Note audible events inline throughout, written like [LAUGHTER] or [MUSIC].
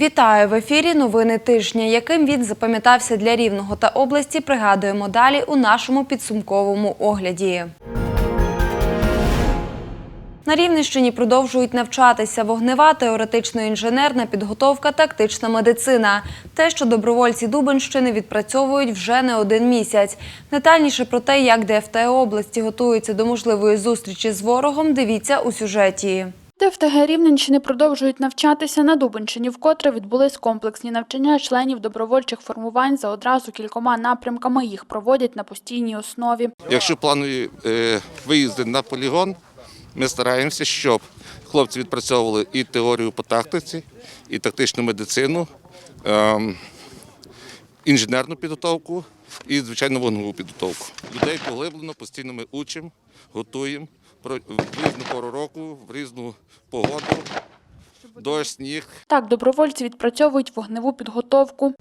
Вітаю в ефірі. Новини тижня. Яким він запам'ятався для рівного та області, пригадуємо далі у нашому підсумковому огляді. На Рівненщині продовжують навчатися вогнева, теоретично-інженерна підготовка, тактична медицина. Те, що добровольці Дубенщини відпрацьовують вже не один місяць. Детальніше про те, як ДФТ області готуються до можливої зустрічі з ворогом, дивіться у сюжеті. ДФТГ Рівненщини продовжують навчатися на Дубенщині, вкотре відбулись комплексні навчання членів добровольчих формувань за одразу кількома напрямками. Їх проводять на постійній основі. Якщо планові е, виїзди на полігон, ми стараємося, щоб хлопці відпрацьовували і теорію по тактиці, і тактичну медицину, ем, інженерну підготовку і, звичайно, вогневу підготовку. Людей поглиблено, постійно ми учимо, готуємо в різну пору року, в різну погоду, дощ, сніг. Так, добровольці відпрацьовують вогневу підготовку.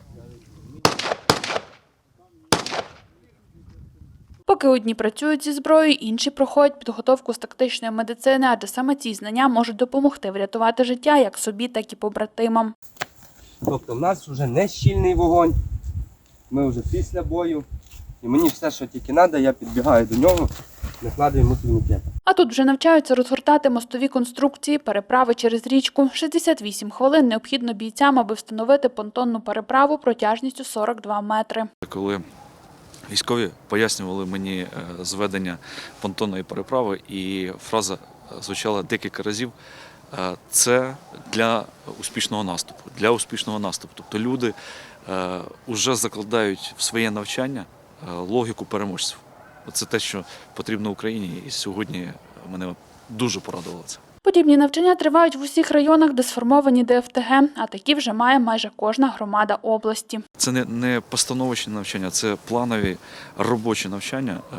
Поки одні працюють зі зброєю, інші проходять підготовку з тактичної медицини, адже саме ці знання можуть допомогти врятувати життя як собі, так і побратимам. Тобто в нас вже не щільний вогонь, ми вже після бою. І мені все, що тільки треба, я підбігаю до нього, накладаю йому. А тут вже навчаються розгортати мостові конструкції, переправи через річку. 68 хвилин необхідно бійцям, аби встановити понтонну переправу протяжністю 42 метри. Коли військові пояснювали мені е, зведення понтонної переправи, і фраза е, звучала декілька разів. е, Це для успішного наступу. Для успішного наступу. Тобто люди вже закладають в своє навчання логіку переможців. Це те, що потрібно Україні, і сьогодні мене дуже порадувало це. Подібні навчання тривають в усіх районах, де сформовані ДФТГ, а такі вже має майже кожна громада області. Це не, не постановочні навчання, це планові робочі навчання е,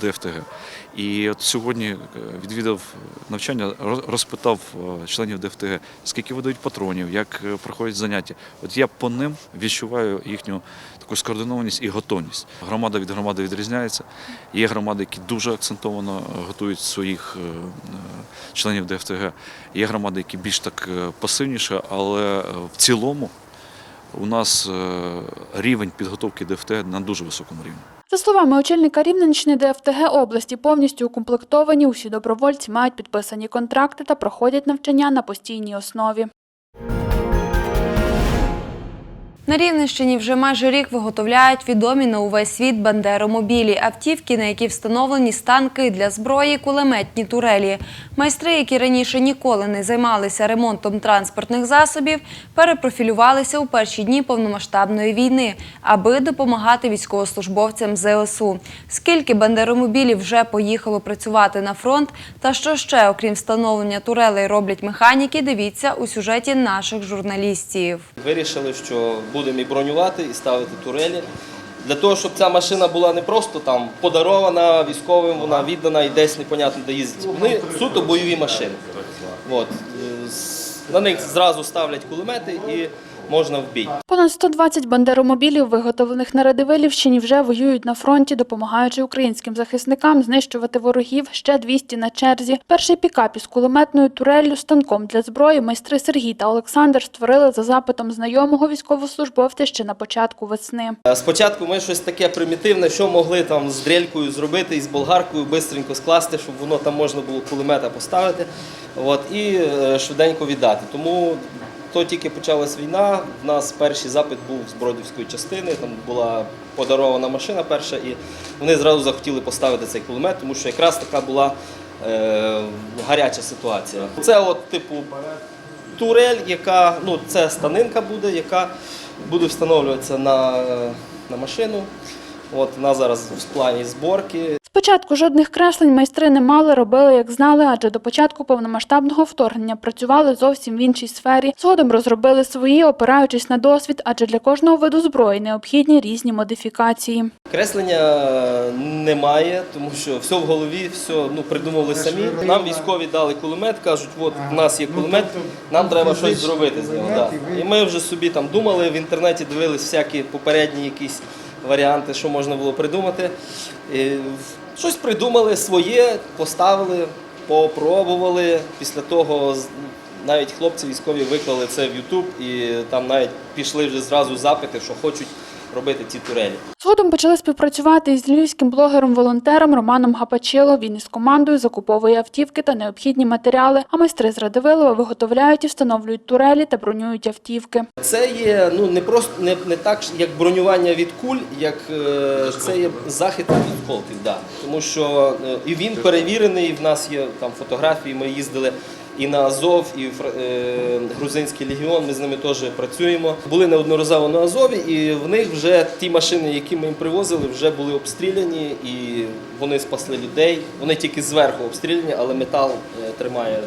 ДФТГ. І от сьогодні е, відвідав навчання, розпитав е, членів ДФТГ, скільки видають патронів, як проходять заняття. От я по ним відчуваю їхню таку скоординованість і готовність. Громада від громади відрізняється. Є громади, які дуже акцентовано готують своїх е, членів ДФТГ. Є громади, які більш так е, пасивніше, але е, в цілому у нас е, рівень підготовки ДФТГ на дуже високому рівні. За словами очільника Рівненщини, ДФТГ області повністю укомплектовані. Усі добровольці мають підписані контракти та проходять навчання на постійній основі. На Рівненщині вже майже рік виготовляють відомі на увесь світ бандеромобілі, автівки, на які встановлені станки для зброї, кулеметні турелі. Майстри, які раніше ніколи не займалися ремонтом транспортних засобів, перепрофілювалися у перші дні повномасштабної війни, аби допомагати військовослужбовцям ЗСУ. Скільки бандеромобілів вже поїхало працювати на фронт, та що ще, окрім встановлення турелей, роблять механіки, дивіться у сюжеті наших журналістів. Вирішили, що будемо і бронювати, і ставити турелі. Для того, щоб ця машина була не просто там подарована військовим, вона віддана і десь непонятно де їздить. Вони суто бойові машини. От. Е, На них зразу ставлять кулемети і можна в бій. Понад 120 бандеромобілів, виготовлених на Радивилівщині, вже воюють на фронті, допомагаючи українським захисникам знищувати ворогів. Ще 200 на черзі. Перший пікап із кулеметною туреллю, станком для зброї майстри Сергій та Олександр створили за запитом знайомого військовослужбовця ще на початку весни. Е, Спочатку ми щось таке примітивне, що могли там з дрелькою зробити і з болгаркою швидко скласти, щоб воно там можна було кулемета поставити от, і е, швиденько віддати. Тому то тільки почалась війна, в нас перший запит був з Бродівської частини, там була подарована машина перша, і вони зразу захотіли поставити цей кулемет, тому що якраз така була е, гаряча ситуація. Це от, типу, турель, яка ну це станинка буде, яка буде встановлюватися на, на машину. От вона зараз в плані зборки. Спочатку жодних креслень майстри не мали, робили як знали, адже до початку повномасштабного вторгнення працювали зовсім в іншій сфері. Згодом розробили свої, опираючись на досвід, адже для кожного виду зброї необхідні різні модифікації. Креслення немає, тому що все в голові, все ну придумали самі. Нам військові дали кулемет, кажуть, от в нас є кулемет, нам треба щось зробити з нього. Да. І ми вже собі там думали, в інтернеті дивились всякі попередні якісь варіанти, що можна було придумати. Щось придумали своє, поставили, попробували. Після того навіть хлопці військові виклали це в YouTube і там навіть пішли вже зразу запити, що хочуть робити ці турелі. Згодом почали співпрацювати із львівським блогером-волонтером Романом Гапачило. Він із командою закуповує автівки та необхідні матеріали, а майстри з Радивилова виготовляють і встановлюють турелі та бронюють автівки. Це є ну не просто не, не так, як бронювання від куль, як е, це є захист від осколків. Да. Тому що е, і він перевірений. В нас є там фотографії. Ми їздили і на Азов, і в е, Грузинський легіон. Ми з ними теж працюємо. Були неодноразово на Азові, і в них вже ті машини, які ми їм привозили, вже були обстріляні, і вони спасли людей. Вони тільки зверху обстріляні, але метал е, тримає,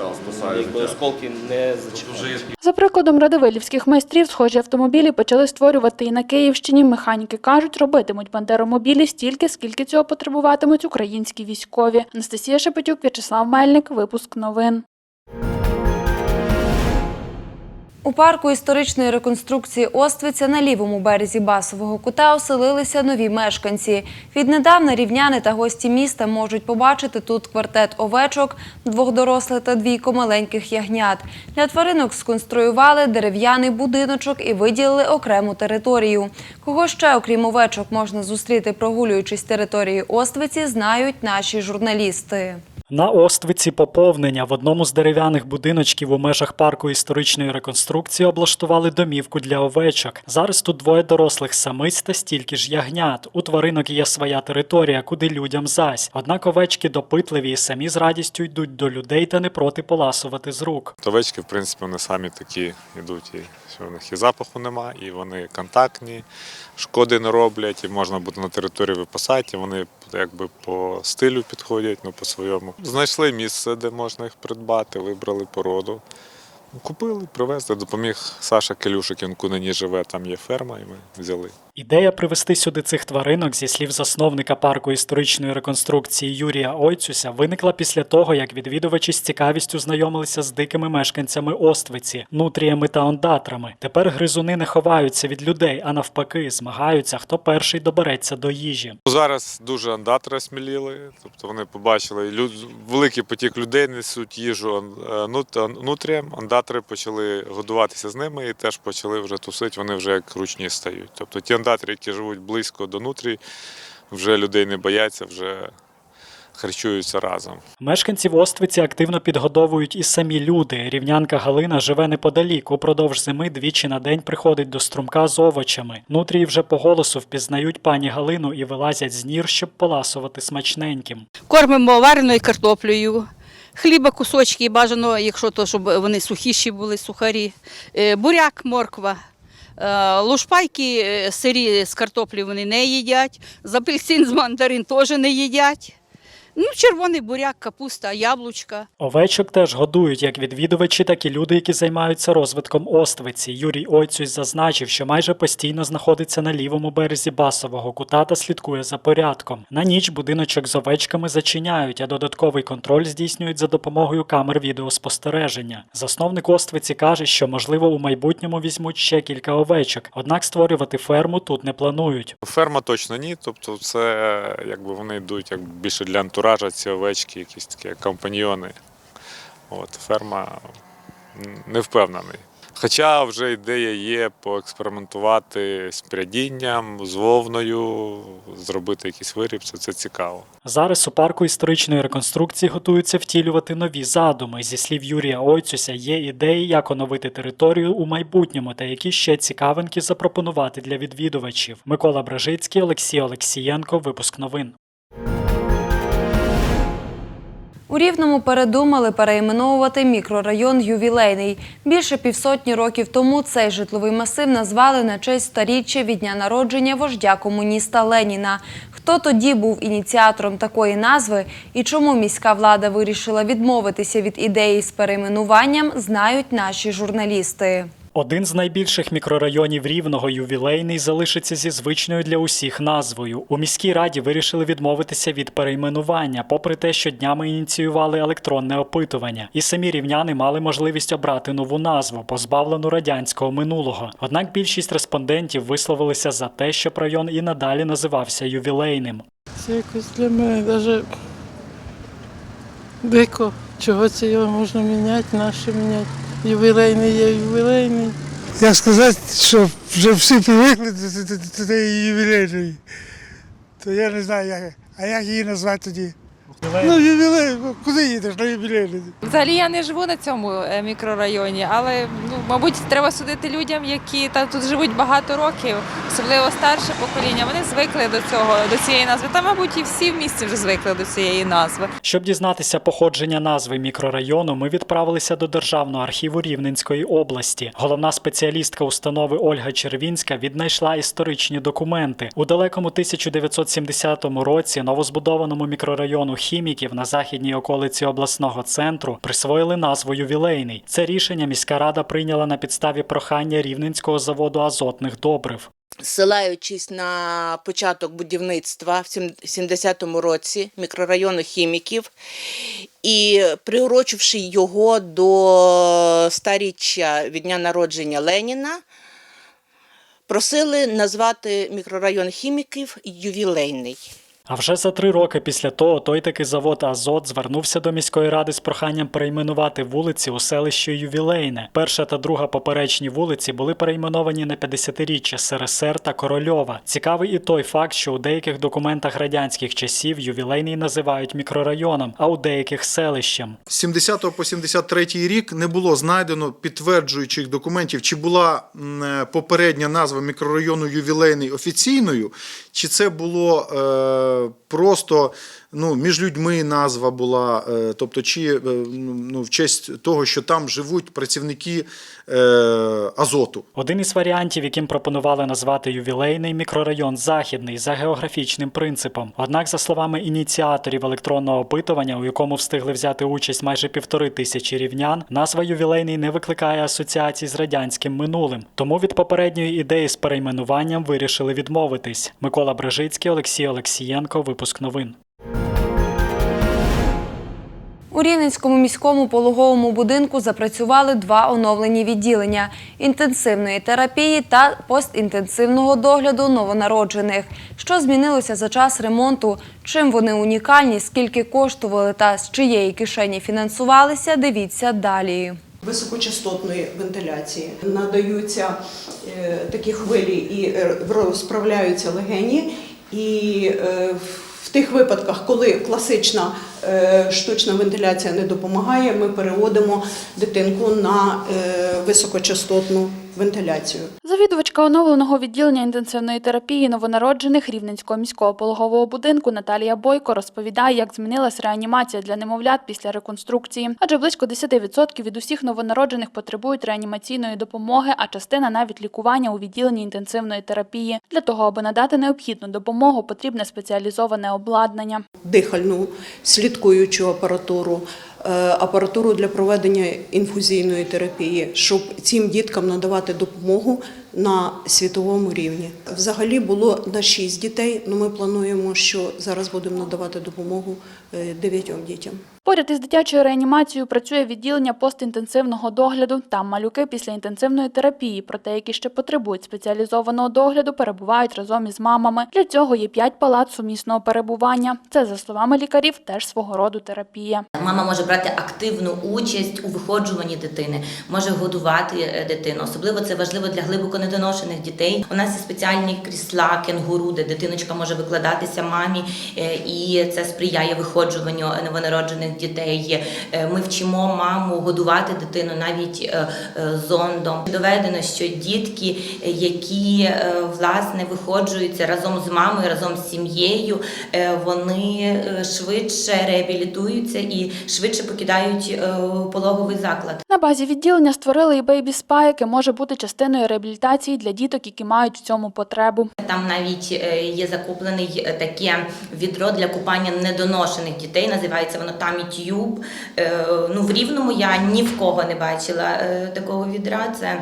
якби осколки не зачіпають. За прикладом радивилівських майстрів, схожі автомобілі почали створювати і на Київщині. Механіки кажуть, робитимуть бандеромобілі стільки, скільки цього потребуватимуть українські військові. Анастасія Шепетюк, В'ячеслав Мельник. Випуск новин. У парку історичної реконструкції Оствиця на лівому березі Басового кута оселилися нові мешканці. Віднедавна рівняни та гості міста можуть побачити тут квартет овечок, двох дорослих та двійко маленьких ягнят. Для тваринок сконструювали дерев'яний будиночок і виділили окрему територію. Кого ще, окрім овечок, можна зустріти, прогулюючись територією Оствиці, знають наші журналісти. На Оствиці поповнення в одному з дерев'яних будиночків у межах парку історичної реконструкції облаштували домівку для овечок. Зараз тут двоє дорослих самиць та стільки ж ягнят. У тваринок є своя територія, куди людям зась. Однак овечки допитливі і самі з радістю йдуть до людей та не проти поласувати з рук. Овечки, в принципі, вони самі такі йдуть, і в них і запаху нема, і вони контактні, шкоди не роблять, і можна буде на території випасати, і вони якби по стилю підходять, ну по своєму. Знайшли місце, де можна їх придбати, вибрали породу. Купили, привезли, допоміг Саша Келюшик, він Кунині живе, там є ферма, і ми взяли. Ідея привезти сюди цих тваринок, зі слів засновника парку історичної реконструкції Юрія Ойцюся, виникла після того, як відвідувачі з цікавістю знайомилися з дикими мешканцями Оствиці, нутріями та ондатрами. Тепер гризуни не ховаються від людей, а навпаки, змагаються, хто перший добереться до їжі. Зараз дуже андатри осміліли, тобто вони побачили люд... великий потік людей несуть їжу е, нут- нутріям. Андатри почали годуватися з ними і теж почали вже тусити. Вони вже як ручні стають. Тобто ті андатри, які живуть близько до нутрій, вже людей не бояться, вже харчуються разом. Мешканців Оствиці активно підгодовують і самі люди. Рівнянка Галина живе неподалік. Упродовж зими двічі на день приходить до струмка з овочами. Нутрії вже по голосу впізнають пані Галину і вилазять з нір, щоб поласувати смачненьким. Кормимо вареною картоплею. Хліба кусочки, бажано, якщо то, щоб вони сухіші були, сухарі. Е, Буряк, морква. Е, Лушпайки е, сирі з картоплі вони не їдять. З апельсин з мандарин теж не їдять. Ну, червоний буряк, капуста, яблучка. Овечок теж годують як відвідувачі, так і люди, які займаються розвитком Оствиці. Юрій Ойцюсь зазначив, що майже постійно знаходиться на лівому березі басового кута та слідкує за порядком. На ніч будиночок з овечками зачиняють, а додатковий контроль здійснюють за допомогою камер відеоспостереження. Засновник Оствиці каже, що можливо у майбутньому візьмуть ще кілька овечок, однак створювати ферму тут не планують. Ферма точно ні, тобто це якби вони йдуть як більше для антуража, ці овечки, якісь такі компаньйони. От, ферма не впевнений. Хоча вже ідея є поекспериментувати з прядінням, з вовною, зробити якийсь виріб, це, це цікаво. Зараз у парку історичної реконструкції готуються втілювати нові задуми. Зі слів Юрія Ойцюся, є ідеї, як оновити територію у майбутньому та які ще цікавинки запропонувати для відвідувачів. Микола Бражицький, Олексій Олексієнко. Випуск новин. У Рівному передумали перейменовувати мікрорайон Ювілейний. Більше півсотні років тому цей житловий масив назвали на честь старіччя від дня народження вождя комуніста Леніна. Хто тоді був ініціатором такої назви і чому міська влада вирішила відмовитися від ідеї з перейменуванням, знають наші журналісти. Один з найбільших мікрорайонів Рівного ювілейний залишиться зі звичною для усіх назвою. У міській раді вирішили відмовитися від перейменування, попри те, що днями ініціювали електронне опитування, і самі рівняни мали можливість обрати нову назву, позбавлену радянського минулого. Однак більшість респондентів висловилися за те, щоб район і надалі називався ювілейним. Це якось для мене навіть дико. Чого це його можна міняти, наше міняти. Ювілейний є ювілейний. Як сказати, що вже всі привикли до, цієї ювілейної, то я не знаю, як, а як її назвати тоді? Ну, ювілей, ну, куди їдеш на ювілейний? Взагалі я не живу на цьому е, мікрорайоні, але ну, мабуть, треба судити людям, які та тут живуть багато років, особливо старше покоління. Вони звикли до цього, до цієї назви. Та, мабуть, і всі в місті вже звикли до цієї назви. Щоб дізнатися походження назви мікрорайону, ми відправилися до Державного архіву Рівненської області. Головна спеціалістка установи Ольга Червінська віднайшла історичні документи. У далекому 1970 році новозбудованому мікрорайону хіміків на західній околиці обласного центру присвоїли назву ювілейний. Це рішення міська рада прийняла на підставі прохання Рівненського заводу азотних добрив. Ссилаючись на початок будівництва в 70-му році мікрорайону хіміків і приурочивши його до старіччя від дня народження Леніна, просили назвати мікрорайон хіміків ювілейний. А вже за три роки після того той таки завод Азот звернувся до міської ради з проханням перейменувати вулиці у селище Ювілейне. Перша та друга поперечні вулиці були перейменовані на 50-річчя СРСР та Корольова. Цікавий і той факт, що у деяких документах радянських часів ювілейний називають мікрорайоном, а у деяких селищем. З 70 по 73 рік не було знайдено підтверджуючих документів, чи була е, попередня назва мікрорайону ювілейний офіційною, чи це було е, просто ну, між людьми назва була, е, тобто, чи е, ну, в честь того, що там живуть працівники е, Азоту. Один із варіантів, яким пропонували назвати ювілейний мікрорайон західний за географічним принципом. Однак, за словами ініціаторів електронного опитування, у якому встигли взяти участь майже півтори тисячі рівнян, назва ювілейний не викликає асоціацій з радянським минулим. Тому від попередньої ідеї з перейменуванням вирішили відмовитись. Микола Брежицький, Олексій Олексієнко, випуск новин. У Рівненському міському пологовому будинку запрацювали два оновлені відділення інтенсивної терапії та постінтенсивного догляду новонароджених. Що змінилося за час ремонту, чим вони унікальні, скільки коштували та з чиєї кишені фінансувалися, дивіться далі. високочастотної вентиляції. Надаються е, такі хвилі і е, розправляються легені. І е, в тих випадках, коли класична е, штучна вентиляція не допомагає, ми переводимо дитинку на е, високочастотну вентиляцію. Завідувачка оновленого відділення інтенсивної терапії новонароджених Рівненського міського пологового будинку Наталія Бойко розповідає, як змінилась реанімація для немовлят після реконструкції. Адже близько 10% від усіх новонароджених потребують реанімаційної допомоги, а частина навіть лікування у відділенні інтенсивної терапії. Для того, аби надати необхідну допомогу, потрібне спеціалізоване обладнання. Дихальну слідкуючу апаратуру, е, апаратуру для проведення інфузійної терапії, щоб цим діткам надавати допомогу на світовому рівні. Взагалі було на 6 дітей, але ми плануємо, що зараз будемо надавати допомогу 9 дітям. Поряд із дитячою реанімацією працює відділення постінтенсивного догляду. Там малюки після інтенсивної терапії, проте які ще потребують спеціалізованого догляду, перебувають разом із мамами. Для цього є п'ять палат сумісного перебування. Це, за словами лікарів, теж свого роду терапія. Мама може брати активну участь у виходжуванні дитини, може годувати е, дитину. Особливо це важливо для глибоко недоношених дітей. У нас є спеціальні крісла, кенгуру, де дитиночка може викладатися мамі, е, і це сприяє виходжуванню новонароджених дітей. Е, Ми вчимо маму годувати дитину навіть е, зондом. Доведено, що дітки, які власне виходжуються разом з мамою, разом з сім'єю, вони швидше реабілітуються і швидше покидають пологовий заклад. На базі відділення створили і бейбі спа, яке може бути частиною реабілітації для діток, які мають в цьому потребу. Там навіть е, є закуплений е, таке відро для купання недоношених дітей. Називається воно там тюб. Е, Ну в рівному я ні в кого не бачила такого відра. Це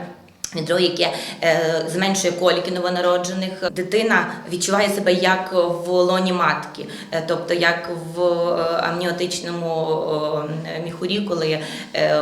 Відро, яке е, зменшує коліки новонароджених, дитина відчуває себе як в лоні матки, е, тобто як в амніотичному е, міхурі, коли е,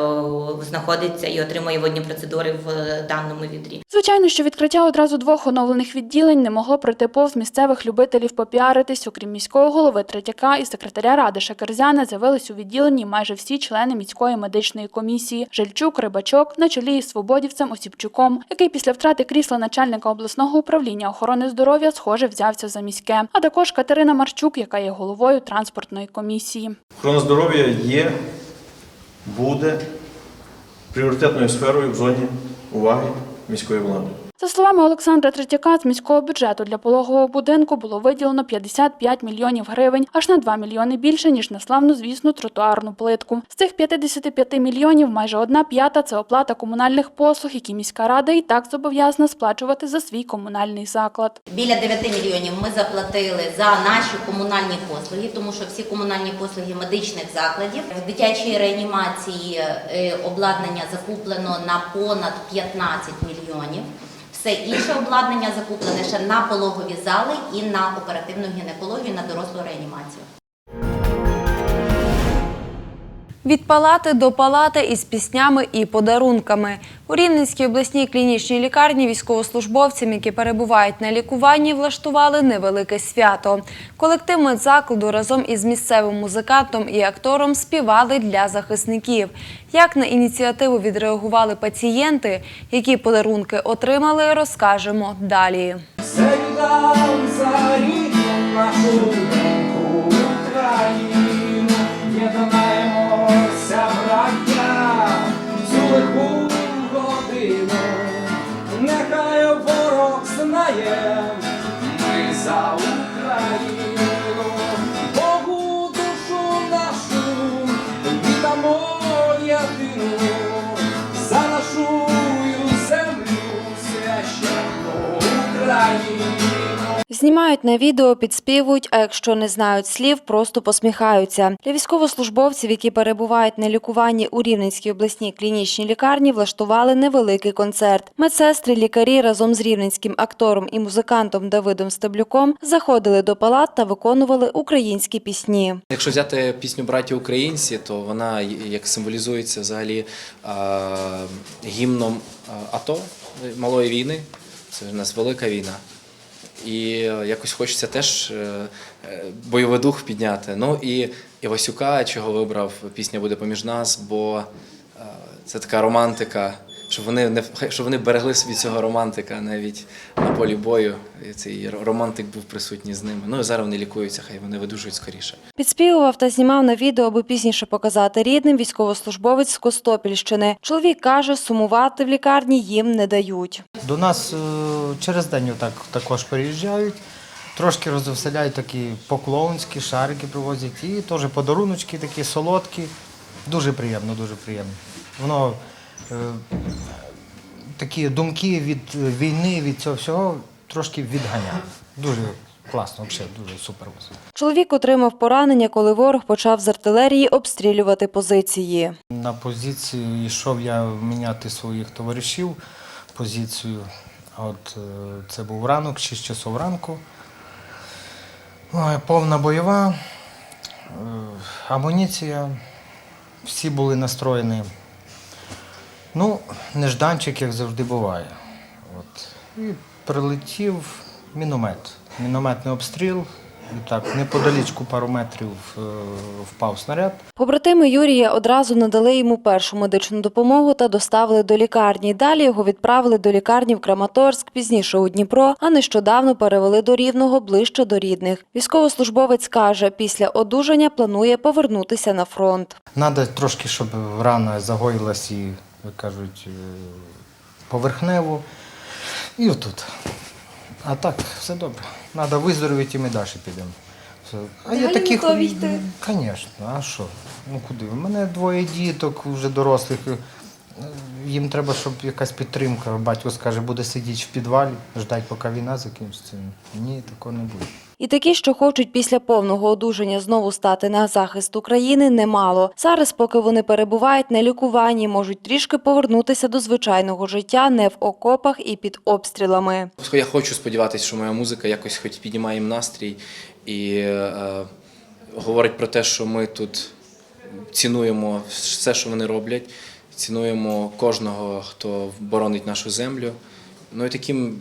знаходиться і отримує водні процедури в даному відрі. Звичайно, що відкриття одразу двох оновлених відділень не могло пройти повз місцевих любителів попіаритись. Окрім міського голови Третяка і секретаря ради Шакерзяна з'явились у відділенні майже всі члени міської медичної комісії. Жильчук, Рибачок на чолі із свободівцем Осіпчуком, який після втрати крісла начальника обласного управління охорони здоров'я схоже взявся за міське. А також Катерина Марчук, яка є головою транспортної комісії. Охорона здоров'я є, буде пріоритетною сферою в зоні уваги міської влади. За словами Олександра Третяка, з міського бюджету для пологового будинку було виділено 55 мільйонів гривень, аж на 2 мільйони більше, ніж на славну звісну тротуарну плитку. З цих 55 мільйонів майже одна п'ята це оплата комунальних послуг, які міська рада і так зобов'язана сплачувати за свій комунальний заклад. Біля 9 мільйонів ми заплатили за наші комунальні послуги, тому що всі комунальні послуги медичних закладів в дитячій реанімації е, обладнання закуплено на понад 15 мільйонів. Все інше обладнання закуплене ще на пологові зали і на оперативну гінекологію, на дорослу реанімацію. Від палати до палати із піснями і подарунками. У Рівненській обласній клінічній лікарні військовослужбовцям, які перебувають на лікуванні, влаштували невелике свято. Колектив медзакладу разом із місцевим музикантом і актором співали для захисників. Як на ініціативу відреагували пацієнти, які подарунки отримали, розкажемо далі. Нашу ми Знімають на відео, підспівують, а якщо не знають слів, просто посміхаються. Для військовослужбовців, які перебувають на лікуванні у Рівненській обласній клінічній лікарні, влаштували невеликий концерт. Медсестри, лікарі разом з рівненським актором і музикантом Давидом Стеблюком заходили до палат та виконували українські пісні. Якщо взяти пісню Браті українці, то вона як символізується взагалі гімном АТО малої війни. Це в нас велика війна. І якось хочеться теж е, е, бойовий дух підняти. Ну і Івасюка, чого вибрав, пісня буде поміж нас, бо е, це така романтика, щоб вони не щоб вони берегли собі цього романтика навіть на полі бою. І цей романтик був присутній з ними. Ну і зараз вони лікуються, хай вони видужують скоріше. Підспівував та знімав на відео, аби пізніше показати рідним військовослужбовець з Костопільщини. Чоловік каже, сумувати в лікарні їм не дають. До нас е, через день отак також приїжджають, трошки розвеселяють такі поклонські, шарики привозять і теж подаруночки такі солодкі. Дуже приємно, дуже приємно. Воно е, такі думки від е, війни, від цього всього трошки відганяє. Дуже класно, взагалі, дуже супер. Чоловік отримав поранення, коли ворог почав з артилерії обстрілювати позиції. На позицію йшов я міняти своїх товаришів позицію. От е, це був ранок, 6 часов ранку. Повна бойова, е, амуніція, всі були настроєні. Ну, нежданчик, як завжди буває. От. І прилетів міномет. Мінометний обстріл. І так, неподалічку пару метрів е, впав снаряд. Побратими Юрія одразу надали йому першу медичну допомогу та доставили до лікарні. Далі його відправили до лікарні в Краматорськ, пізніше у Дніпро, а нещодавно перевели до Рівного ближче до рідних. Військовослужбовець каже, після одужання планує повернутися на фронт. Надо трошки, щоб рана загоїлась і, як кажуть, е, поверхнево. І отут. А так, все добре. Треба виздоровити і ми далі підемо. Все. А я таких, Звісно, а що? Ну куди? У мене двоє діток вже дорослих. Е, Їм треба, щоб якась підтримка. Батько скаже, буде сидіти в підвалі, ждати, поки війна закінчиться. Ні, такого не буде. І такі, що хочуть після повного одужання знову стати на захист України, немало. Зараз, поки вони перебувають на лікуванні, можуть трішки повернутися до звичайного життя не в окопах і під обстрілами. Я хочу сподіватися, що моя музика якось хоч піднімає їм настрій і е, говорить про те, що ми тут цінуємо все, що вони роблять, цінуємо кожного, хто боронить нашу землю. Ну і таким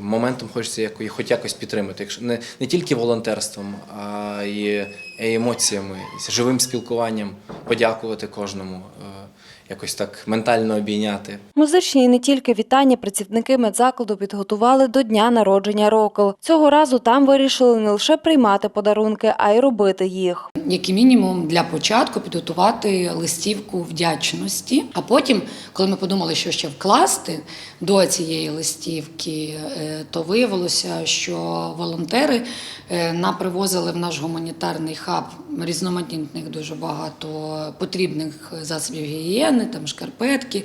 моментом хочеться якось, хоч якось підтримати, якщо не, не тільки волонтерством, а й емоціями, живим спілкуванням, подякувати кожному, е, якось так ментально обійняти. Музичні і не тільки вітання працівники медзакладу підготували до дня народження Рокл. Цього разу там вирішили не лише приймати подарунки, а й робити їх. як і мінімум для початку підготувати листівку вдячності. А потім, коли ми подумали, що ще вкласти до цієї листівки, е, то виявилося, що волонтери е, напривозили в наш гуманітарний хаб різноманітних дуже багато потрібних засобів гігієни, там шкарпетки,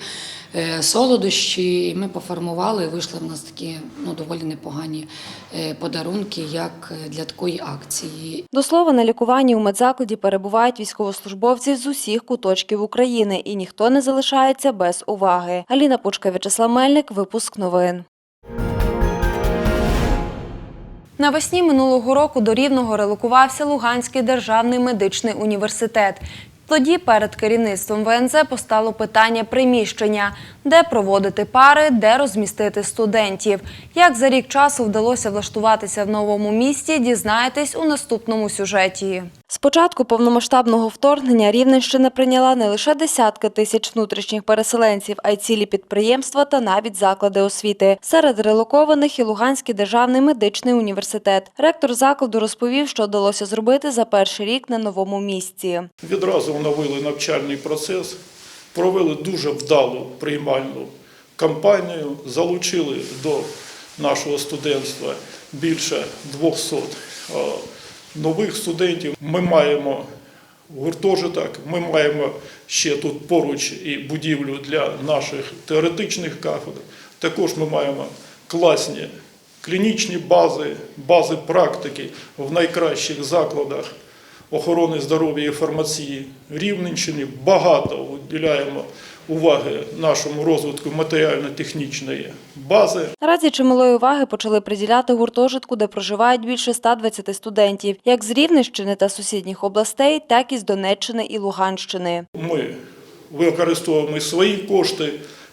е, солодощі. І ми поформували, і вийшли в нас такі ну, доволі непогані е, подарунки, як для такої акції. До слова, на лікуванні у медзакладі перебувають військовослужбовці з усіх куточків України, і ніхто не залишається без уваги. Аліна Пучка, В'ячеслав Мельник, випуск новин. Навесні минулого року до Рівного релокувався Луганський державний медичний університет. Тоді перед керівництвом ВНЗ постало питання приміщення, де проводити пари, де розмістити студентів. Як за рік часу вдалося влаштуватися в новому місті, дізнаєтесь у наступному сюжеті. З початку повномасштабного вторгнення Рівненщина прийняла не лише десятки тисяч внутрішніх переселенців, а й цілі підприємства та навіть заклади освіти. Серед релокованих і Луганський державний медичний університет. Ректор закладу розповів, що вдалося зробити за перший рік на новому місці. Відразу оновили навчальний процес, провели дуже вдалу приймальну кампанію, залучили до нашого студентства більше 200 е, нових студентів. Ми маємо гуртожиток, ми маємо ще тут поруч і будівлю для наших теоретичних кафедр. Також ми маємо класні клінічні бази, бази практики в найкращих закладах охорони здоров'я і фармації Рівненщини. Багато виділяємо уваги нашому розвитку матеріально-технічної бази. Наразі чималої уваги почали приділяти гуртожитку, де проживають більше 120 студентів, як з Рівненщини та сусідніх областей, так і з Донеччини і Луганщини. Ми використовуємо свої кошти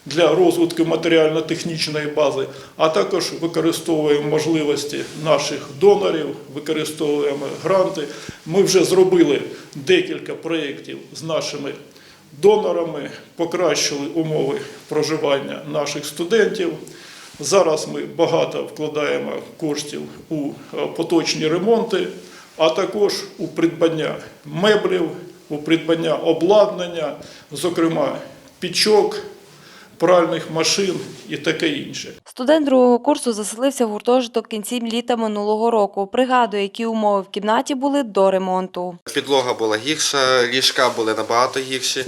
для розвитку матеріально-технічної бази, а також використовуємо можливості наших донорів, використовуємо гранти. Ми вже зробили декілька проєктів з нашими донорами, покращили умови проживання наших студентів. Зараз ми багато вкладаємо коштів у е, поточні ремонти, а також у придбання меблів, у придбання обладнання, зокрема пічок, пральних машин і таке інше. Студент другого курсу заселився в гуртожиток кінці літа минулого року. Пригадує, які умови в кімнаті були до ремонту. Підлога була гірша, ліжка були набагато гірші.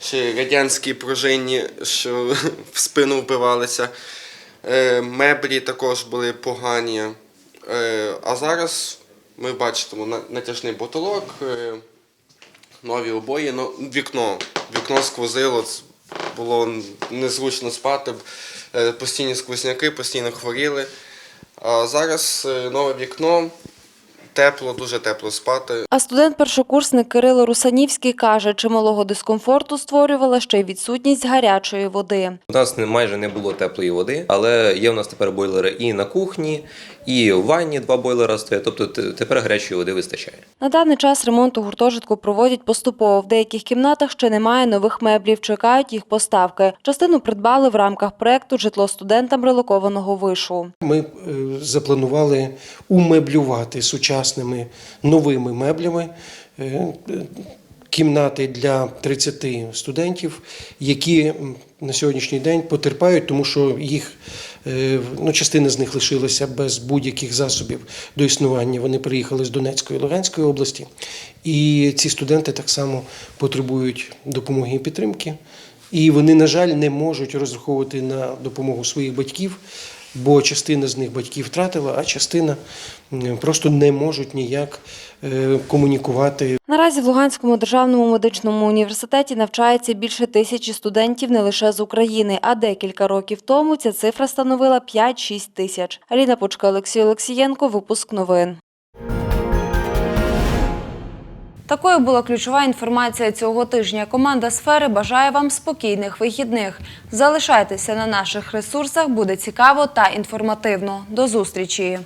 Ще радянські пружинні, що [LAUGHS] в спину вбивалися. Е, Меблі також були погані. Е, А зараз ми бачимо на- натяжний потолок, е, нові обої, ну, вікно. Вікно сквозило, було незручно спати, е, постійні сквозняки, постійно хворіли. А зараз е, нове вікно, тепло, дуже тепло спати. А студент-першокурсник Кирило Русанівський каже, чималого дискомфорту створювала ще й відсутність гарячої води. У нас не- майже не було теплої води, але є у нас тепер бойлери і на кухні, і в ванні два бойлера стоять. Тобто тепер гарячої води вистачає. На даний час ремонт у гуртожитку проводять поступово. В деяких кімнатах ще немає нових меблів, чекають їх поставки. Частину придбали в рамках проекту Житло студентам релокованого вишу. Ми е, запланували умеблювати сучасними новими меблями е, кімнати для 30 студентів, які на сьогоднішній день потерпають, тому що їх е, ну, частина з них лишилася без будь-яких засобів до існування. Вони приїхали з Донецької і Луганської області, і ці студенти так само потребують допомоги і підтримки. І вони, на жаль, не можуть розраховувати на допомогу своїх батьків, бо частина з них батьків втратила, а частина просто не можуть ніяк е, комунікувати Наразі в Луганському державному медичному університеті навчається більше тисячі студентів не лише з України, а декілька років тому ця цифра становила 5-6 тисяч. Аліна Почка, Олексій Олексієнко, випуск новин. Такою була ключова інформація цього тижня. Команда сфери бажає вам спокійних вихідних. Залишайтеся на наших ресурсах, буде цікаво та інформативно. До зустрічі!